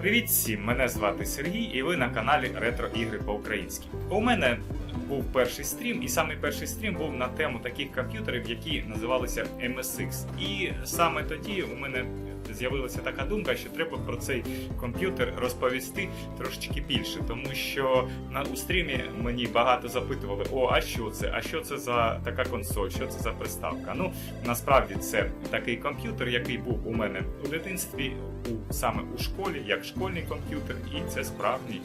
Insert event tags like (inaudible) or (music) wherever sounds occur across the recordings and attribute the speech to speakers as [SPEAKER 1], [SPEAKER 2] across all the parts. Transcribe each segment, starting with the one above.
[SPEAKER 1] Привіт всім! Мене звати Сергій, і ви на каналі Ретро Ігри по-українськи. У мене був перший стрім, і саме перший стрім був на тему таких комп'ютерів, які називалися MSX. І саме тоді у мене з'явилася така думка, що треба про цей комп'ютер розповісти трошечки більше, тому що на у стрімі мені багато запитували: о, а що це? А що це за така консоль? Що це за приставка? Ну насправді це такий комп'ютер, який був у мене у дитинстві, у саме у школі, як школьний комп'ютер, і це справжній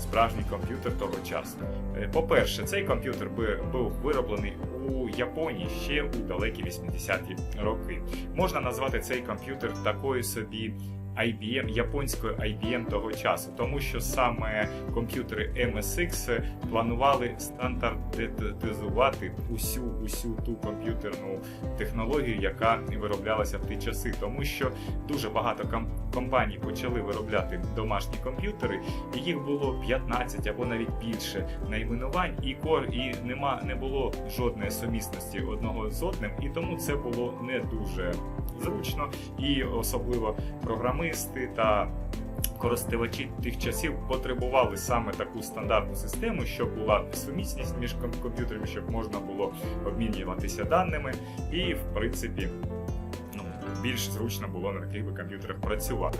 [SPEAKER 1] справжній комп'ютер того часу. Е, По-перше, цей комп'ютер був вироблений у Японії ще у далекі 80-ті роки. Можна назвати цей комп'ютер такою собі IBM, японською IBM того часу, тому що саме комп'ютери MSX планували стандартизувати усю усю ту комп'ютерну технологію, яка вироблялася в ті часи, тому що дуже багато ком- компаній почали виробляти домашні комп'ютери, і їх було 15 або навіть більше найменувань, і кор, і нема не було жодної сумісності одного з одним, і тому це було не дуже зручно, і особливо програмисти та користувачі тих часів потребували саме таку стандартну систему, щоб була сумісність між комп'ютерами, щоб можна було обмінюватися даними, і в принципі. Ну, більш зручно було на таких би комп'ютерах працювати.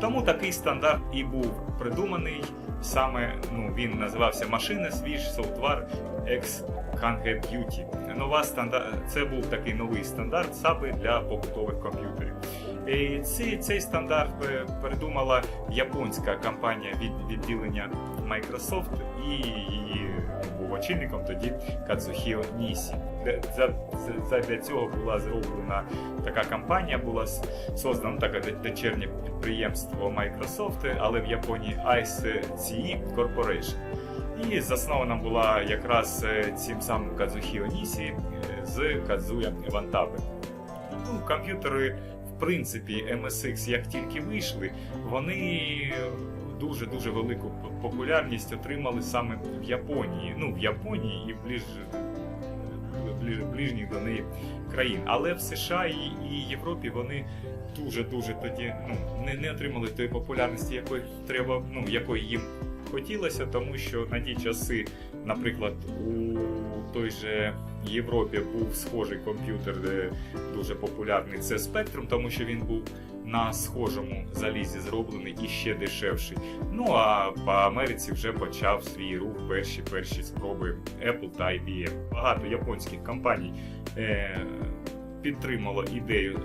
[SPEAKER 1] Тому такий стандарт і був придуманий. Саме ну, він називався Машина Свіж Software X Kange Beauty. Нова стандарт це був такий новий стандарт саме для побутових комп'ютерів. І цей, цей стандарт придумала японська компанія від відділення Microsoft і її був очільником тоді Кадзухіо Нісі. За, за, для цього була зроблена така компанія, була с- создано таке д- дочірнє підприємство Microsoft, але в Японії ICE Corporation. І заснована була якраз е, цим самим Кадзухіо Нісі е, з Кадзуя Вантабе. Ну, комп'ютери, принципі, MSX, як тільки вийшли, вони дуже дуже велику популярність отримали саме в Японії. Ну, в Японії і в ближ... ближ... ближніх до неї країн. Але в США і, і Європі вони дуже дуже тоді ну, не, не отримали тої популярності, якої треба, ну якої їм хотілося, тому що на ті часи, наприклад, у той же Європі був схожий комп'ютер, дуже популярний це Spectrum, тому що він був на схожому залізі зроблений і ще дешевший. Ну а по Америці вже почав свій рух перші перші спроби Apple та IBM. Багато японських компаній е, підтримало ідею.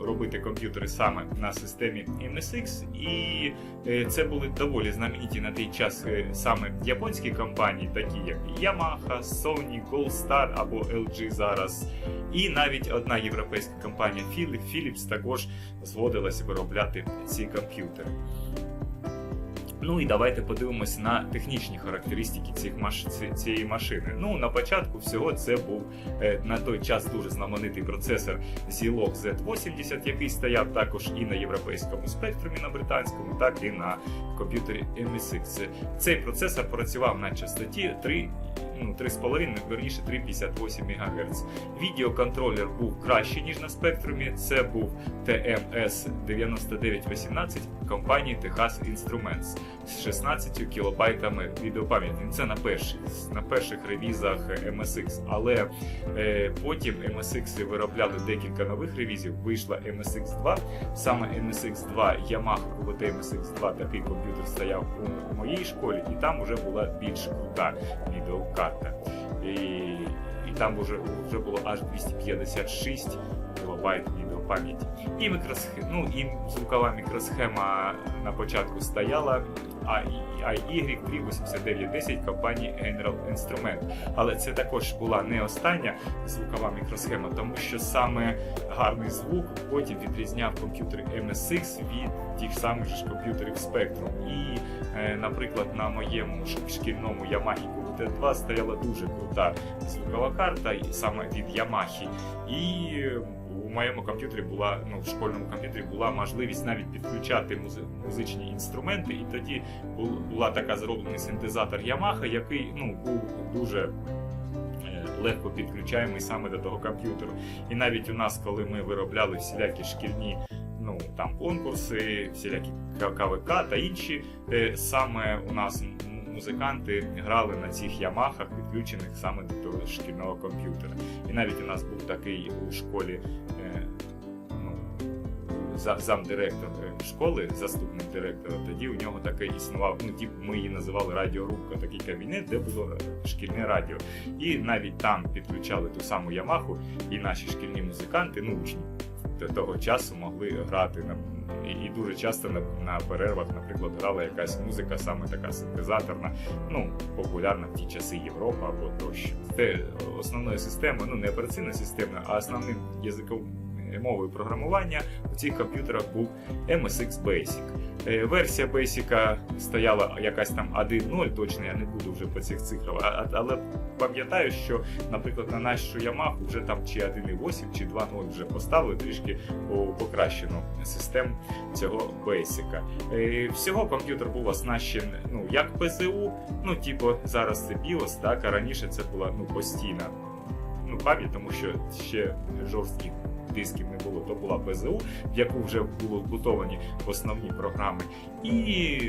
[SPEAKER 1] Робити комп'ютери саме на системі MSX, і е, це були доволі знамениті на той час е, саме японські компанії, такі як Yamaha, Sony, Goldstar або LG зараз. І навіть одна європейська компанія Philips також згодилася виробляти ці комп'ютери. Ну і давайте подивимось на технічні характеристики цих маш... цієї машини. Ну, на початку всього це був е, на той час дуже знаменитий процесор Zilog Z80, який стояв також і на європейському спектрумі на британському, так і на комп'ютері MSX. Цей процесор працював на частоті 3, ну, 3,5, верніше 3,58 МГц. Відеоконтролер був кращий, ніж на спектрумі. Це був TMS 9918 компанії Texas Instruments з 16 кілобайтами відеопам'яті. Це на перших, на перших ревізах MSX. Але е, потім MSX виробляли декілька нових ревізів. Вийшла MSX 2. Саме MSX 2 Yamaha QVT MSX 2 такий комп'ютер стояв у, моїй школі, і там вже була більш крута відеокарта. І, і там вже, вже було аж 256 кілобайт відеопам'яті. І мікросхема, ну і звукова мікросхема на початку стояла AY 38910 компанії General Instrument. Але це також була не остання звукова мікросхема, тому що саме гарний звук потім відрізняв комп'ютери MSX від тих самих же комп'ютерів Spectrum. І, е, наприклад, на моєму шкільному Yamaha QT2 стояла дуже крута звукова карта саме від Yamaha. І у моєму комп'ютері була, ну, в школьному комп'ютері була можливість навіть підключати музи- музичні інструменти, і тоді бу- була така зроблений синтезатор Yamaha, який ну, був дуже е, легко підключаємий саме до того комп'ютеру. І навіть у нас, коли ми виробляли всілякі шкільні ну там конкурси, всілякі КВК та інші. Е, Саме у нас музиканти грали на цих ямахах, підключених саме до шкільного комп'ютера. І навіть у нас був такий у школі. е, ну, за- Замдиректор е, школи, заступник директора, тоді у нього такий існував, ну тип, ми її називали радіорубка, такий кабінет, де було е, шкільне радіо. І навіть там підключали ту саму Ямаху, і наші шкільні музиканти, ну учні т- того часу могли грати на і, дуже часто на, на перервах, наприклад, грала якась музика, саме така синтезаторна, ну популярна в ті часи Європа або тощо. Це основною системою, ну не операційна система, а основним язиком мовою програмування у цих комп'ютерах був MSX Basic. Е, Версія Basic стояла якась там 1.0, точно я не буду вже по цих цифрах, але пам'ятаю, що, наприклад, на нашу Yamaha вже там чи 1.8, чи 2.0 вже поставили трішки покращену систему цього Basic. Е, Всього комп'ютер був оснащений ну, як ПЗУ, ну, типу, зараз це BIOS, так, а раніше це була ну, постійна ну, пам'ять, тому що ще жорстких дисків не було, то була ПЗУ, в яку вже були вбудовані основні програми, і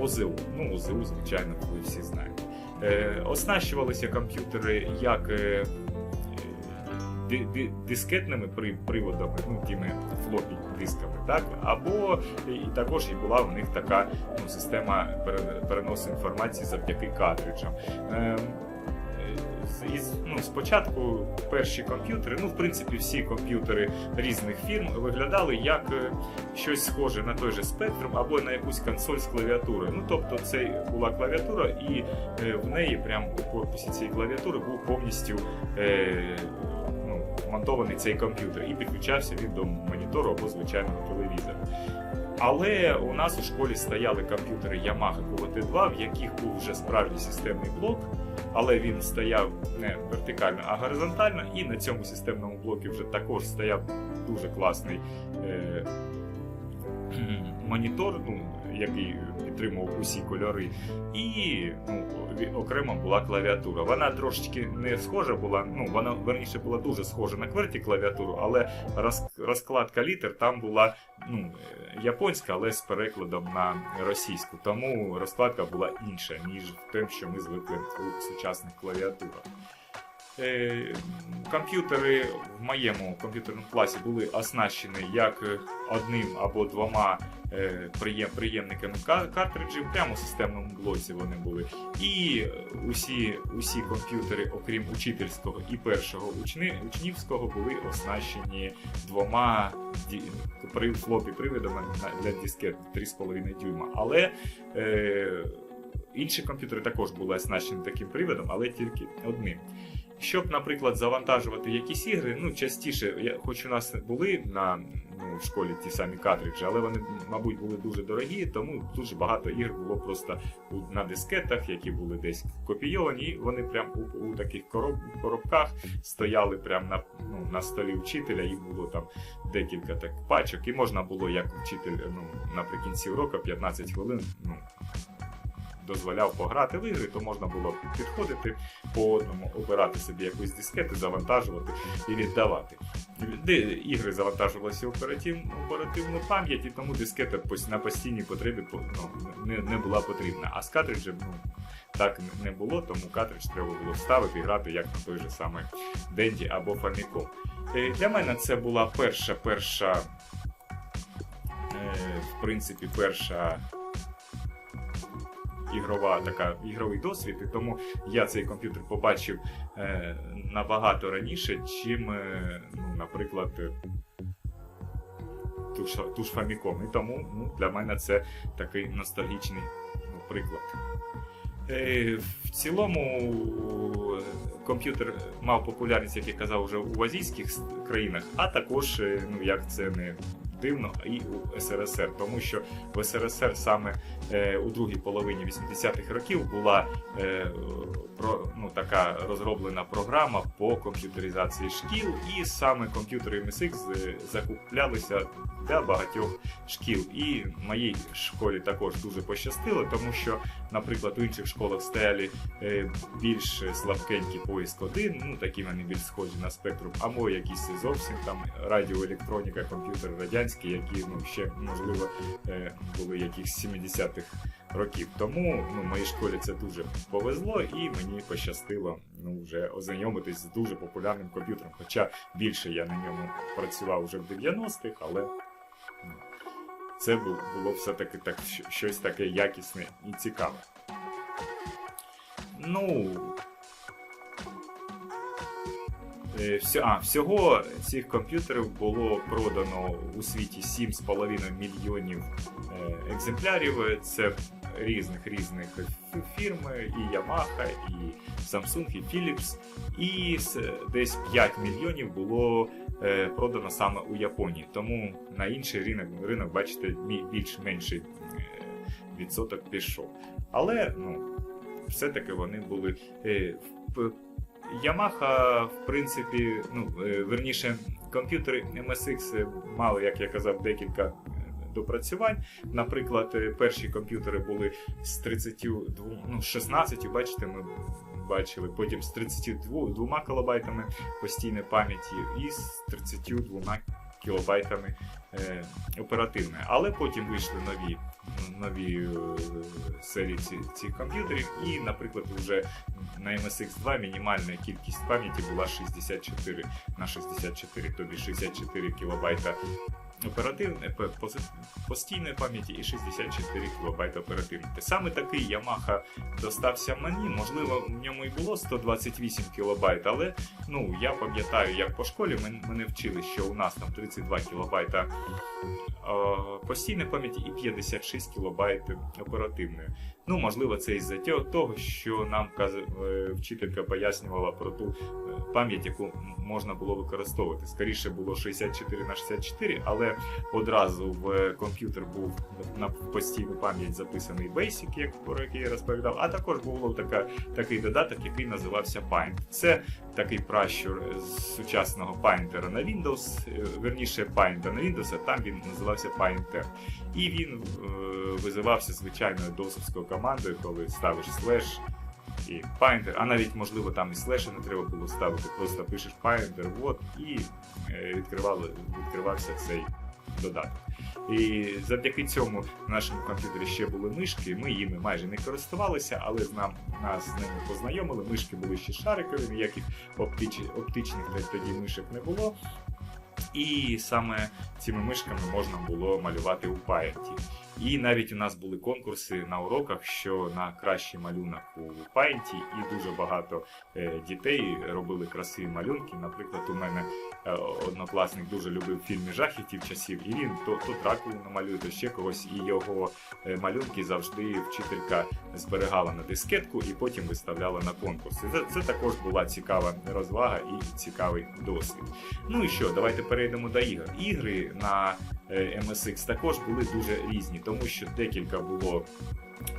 [SPEAKER 1] ОЗУ. Ну, ОЗУ, звичайно, ви всі знаєте. Е, оснащувалися комп'ютери як е, ди- дискетними приводами, ну, тими флопі дисками, так? або і також і була у них така ну, система переносу інформації завдяки картриджам. З- із, ну, спочатку перші комп'ютери, ну, в принципі, всі комп'ютери різних фірм виглядали як е, щось схоже на той же Spectrum або на якусь консоль з клавіатурою. Ну, тобто, це була клавіатура, і е, в неї, прямо у корпусі цієї клавіатури, був повністю е, ну, вмонтований цей комп'ютер, і підключався він до монітору або звичайного телевізора. Але у нас у школі стояли комп'ютери Yamaha QVT2, в яких був вже справжній системний блок, але він стояв не вертикально, а горизонтально, і на цьому системному блокі вже також стояв дуже класний е, (clears throat) монітор, ну, який підтримував усі кольори, і ну, окремо була клавіатура. Вона трошечки не схожа була, ну вона верніше була дуже схожа на кверті клавіатуру, але розкладка літер там була ну, японська, але з перекладом на російську. Тому розкладка була інша, ніж тим, що ми звикли у сучасних клавіатурах. Е, Комп'ютери в моєму комп'ютерному класі були оснащені як одним або двома е, приємниками ка- картриджів, прямо в системному блоці вони були. І усі, усі комп'ютери, окрім учительського і першого учни, учнівського, були оснащені двома при, флопі приводами для дискет 3,5 дюйма. Але е, інші комп'ютери також були оснащені таким приводом, але тільки одним. Щоб, наприклад, завантажувати якісь ігри, ну частіше, я, хоч у нас були на ну, в школі ті самі картриджі, але вони, мабуть, були дуже дорогі, тому дуже багато ігр було просто у, на дискетах, які були десь копійовані, і вони прям у, у таких короб, коробках стояли прям на, ну, на столі вчителя, їх було там декілька так пачок, і можна було, як вчитель ну, наприкінці уроку 15 хвилин. Ну, Дозволяв пограти в ігри, то можна було підходити по одному, обирати собі якусь дискету, завантажувати і віддавати. Ігри завантажувалися в оперативну, оперативну пам'ять, і тому дискета на постійній потребі ну, не, не була потрібна. А з картриджем ну, так не було, тому картридж треба було вставити і грати як на той же самий Денді або Famicom. Е, Для мене це була перша, перша, е, в принципі, перша ігрова така ігровий досвід, і тому я цей комп'ютер побачив е, набагато раніше, чим, е, ну, наприклад, е, ту ж, Famicom. І тому ну, для мене це такий ностальгічний ну, приклад. Е, в цілому комп'ютер мав популярність, як я казав, вже у азійських країнах, а також, е, ну як це не дивно, і у СРСР, тому що в СРСР саме е, у другій половині 80-х років була е, ну така розроблена програма по комп'ютеризації шкіл, і саме комп'ютери MSX закуплялися для багатьох шкіл. І моїй школі також дуже пощастило, тому що, наприклад, у інших школах стояли е, більш слабкенькі поїзд 1, ну такі вони більш схожі на спектрум, або якісь зовсім там радіоелектроніка, комп'ютери радянські, які ну ще можливо е, були якихось 70-х років. Тому ну, моїй школі це дуже повезло, і мені пощастило ну, вже ознайомитись з дуже популярним комп'ютером. Хоча більше я на ньому працював вже в 90-х, але ну, це було все-таки так, щось таке якісне і цікаве. Ну. е, А, всього цих комп'ютерів було продано у світі 7,5 мільйонів е, екземплярів. Це різних різних фірм, і Yamaha, і Samsung, і Philips. І десь 5 мільйонів було продано саме у Японії. Тому на інший ринок, ринок бачите, більш менший е, відсоток пішов. Але ну, все-таки вони були. Е, в- принципі, ну, е, верніше, комп'ютери MSX мали, як я казав, декілька е, допрацювань. Наприклад, е, перші комп'ютери були з 32, ну, 16, бачите, ми бачили, потім з 32 двома кілобайтами постійної пам'яті і з 32 кілобайтами е, оперативної. Але потім вийшли нові, нові е, серії ці- цих комп'ютерів, і, наприклад, вже на MSX 2 мінімальна кількість пам'яті була 64 на 64, тобі 64 кілобайта оперативної постійної пам'яті і 64 кілобайта оперативної. Саме такий Yamaha достався мені. Можливо, в ньому і було 128 кілобайт, але ну я пам'ятаю, як по школі мен- мене вчили, що у нас там 32 кілобайта е, постійної пам'яті і 56 кілобайт оперативної. Ну, можливо, це із-за того, що нам е, вчителька пояснювала про ту е, пам'ять, яку можна було використовувати. Скоріше було 64 на 64, але одразу в е, комп'ютер був на постійну пам'ять записаний Basic, як про який я розповідав, а також було така, такий додаток, який називався Paint. Це такий пращур з сучасного Painter на Windows, верніше Paint на Windows, а там він називався Painter. І він е, визивався звичайною досовською командою, коли ставиш слеш і Painter, а навіть можливо там і слеша не треба було ставити, просто пишеш Painter, вот, і е, відкривався цей додаток. І завдяки цьому на нашому комп'ютері ще були мишки. Ми їми майже не користувалися, але нам нас з ними познайомили. Мишки були ще шарикові, ніяких оптич, оптичних тоді мишок не було. І саме цими мишками можна було малювати у паєнті. І навіть у нас були конкурси на уроках, що на кращий малюнок у паєнті, і дуже багато е, дітей робили красиві малюнки. Наприклад, у мене е, однокласник дуже любив фільми жахітів часів, і він то, то Дракулу намалює, то ще когось, і його е, малюнки завжди вчителька зберігала на дискетку і потім виставляла на конкурси. Це, це також була цікава розвага і цікавий досвід. Ну і що, давайте перейдемо до ігор. Ігри на MSX також були дуже різні, тому що декілька було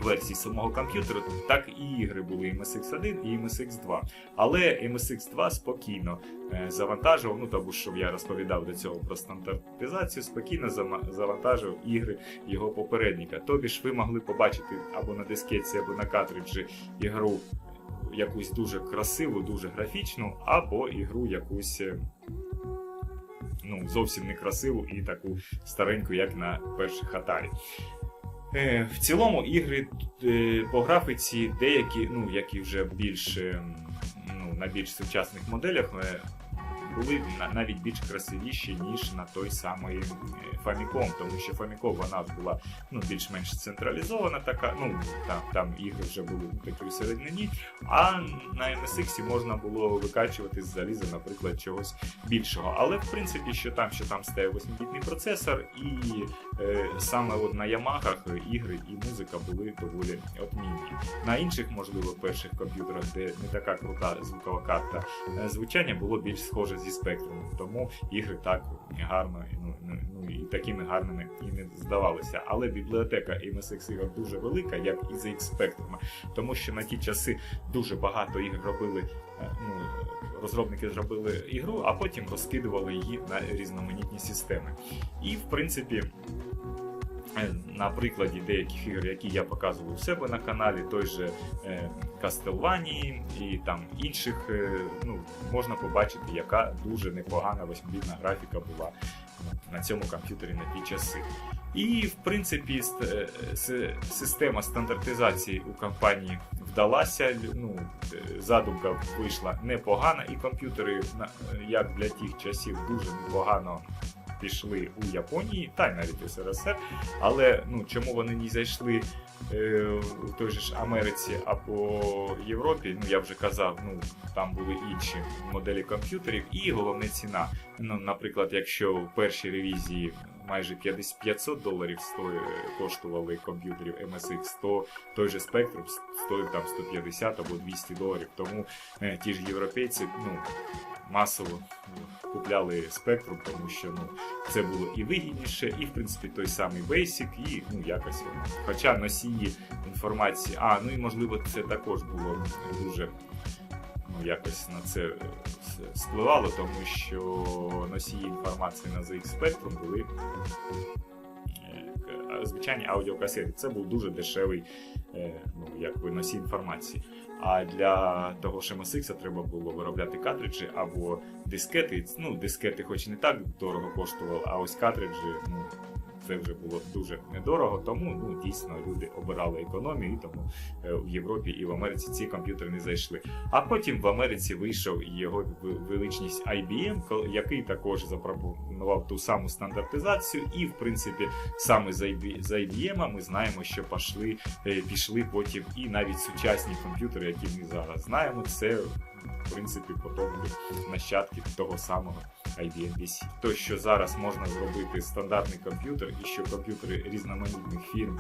[SPEAKER 1] версій самого комп'ютера, так і ігри були MSX 1 і MSX 2. Але MSX 2 спокійно е, завантажував, ну тому що я розповідав до цього про стандартизацію, спокійно завантажував ігри його попередника. Тобі ж ви могли побачити або на дискетці, або на картриджі ігру якусь дуже красиву, дуже графічну, або ігру якусь. Ну, зовсім не красиву і таку стареньку, як на перших Atari. Е, в цілому ігри е, по графіці деякі, ну, які вже більш е, ну, на більш сучасних моделях, е, були навіть більш красивіші, ніж на той самий е, Famicom, тому що Famicom вона була ну, більш-менш централізована така, ну там, там ігри вже були такі у середині, а на MSX можна було викачувати з заліза, наприклад, чогось більшого. Але в принципі, що там, що там стояв 8-бітний процесор, і е, саме от на Ямахах ігри і музика були доволі отмінні. На інших, можливо, перших комп'ютерах, де не така крута звукова карта, е, звучання було більш схоже зі зі спектрумом. Тому ігри так гарно ну, ну, ну, і такими гарними і не здавалися. Але бібліотека MSX ігор дуже велика, як і за Spectrum, тому що на ті часи дуже багато ігр робили. е, Ну, розробники зробили ігру, а потім розкидували її на різноманітні системи. І в принципі. Е, На прикладі деяких ігор, які я показував у себе на каналі, той же Castlevania і там інших, е, ну, можна побачити, яка дуже непогана восьмибітна графіка була на цьому комп'ютері на ті часи. І, в принципі, е, система стандартизації у компанії вдалася. Ну, задумка вийшла непогана, і комп'ютери, як для тих часів, дуже непогано пішли у Японії, та й навіть у СРСР. Але ну, чому вони не зайшли е, в той же ж Америці або Європі? Ну я вже казав, ну там були інші моделі комп'ютерів, і головне ціна. Ну, наприклад, якщо в першій ревізії майже 50 500 доларів стоїть, коштували комп'ютерів MSX, то той же Spectrum стоїв там 150 або 200 доларів. Тому е, ті ж європейці ну, масово ну, купляли Spectrum, тому що ну, це було і вигідніше, і в принципі той самий Basic, і ну якось воно. Хоча носії інформації, а ну і можливо це також було дуже ну якось на це е, спливало, тому що носії інформації на ZX Spectrum були е, звичайні аудіокасети. Це був дуже дешевий е, ну, якби носій інформації. А для того MSX треба було виробляти картриджі або дискети. Ну, дискети, хоч і не так дорого коштували, а ось картриджі, ну. Це вже було дуже недорого, тому ну дійсно люди обирали економію, і тому е, в Європі і в Америці ці комп'ютери не зайшли. А потім в Америці вийшов його величність IBM, який також запропонував ту саму стандартизацію, і в принципі саме з IB IBM ми знаємо, що пішли, е, пішли потім і навіть сучасні комп'ютери, які ми зараз знаємо, це в принципі потомки нащадки того самого IBM PC. То, що зараз можна зробити стандартний комп'ютер, і що комп'ютери різноманітних фірм,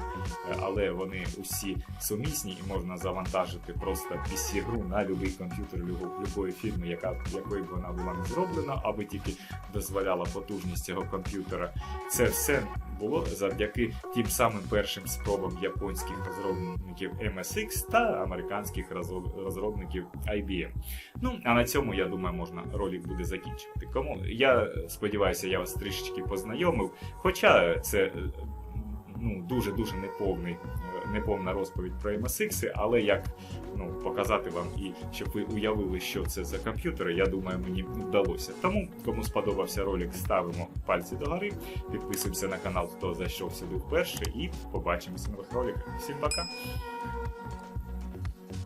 [SPEAKER 1] е, але вони усі сумісні і можна завантажити просто PC-гру на будь-який комп'ютер любої фірми, яка якої б вона була не зроблена, аби тільки дозволяла потужність цього комп'ютера. Це все було завдяки тим самим першим спробам японських розробників MSX та американських розробників IBM. Ну а на цьому я думаю, можна ролик буде закінчувати. Кому я сподіваюся, я вас трішечки познайомив. Хоча це ну дуже дуже неповний, е, неповна розповідь про MSX, але як ну показати вам і щоб ви уявили, що це за комп'ютери, я думаю, мені вдалося. Тому кому сподобався ролик, ставимо пальці догори, підписуємося на канал, хто зайшов сюди вперше, і побачимося в нових роликах. Всім пока!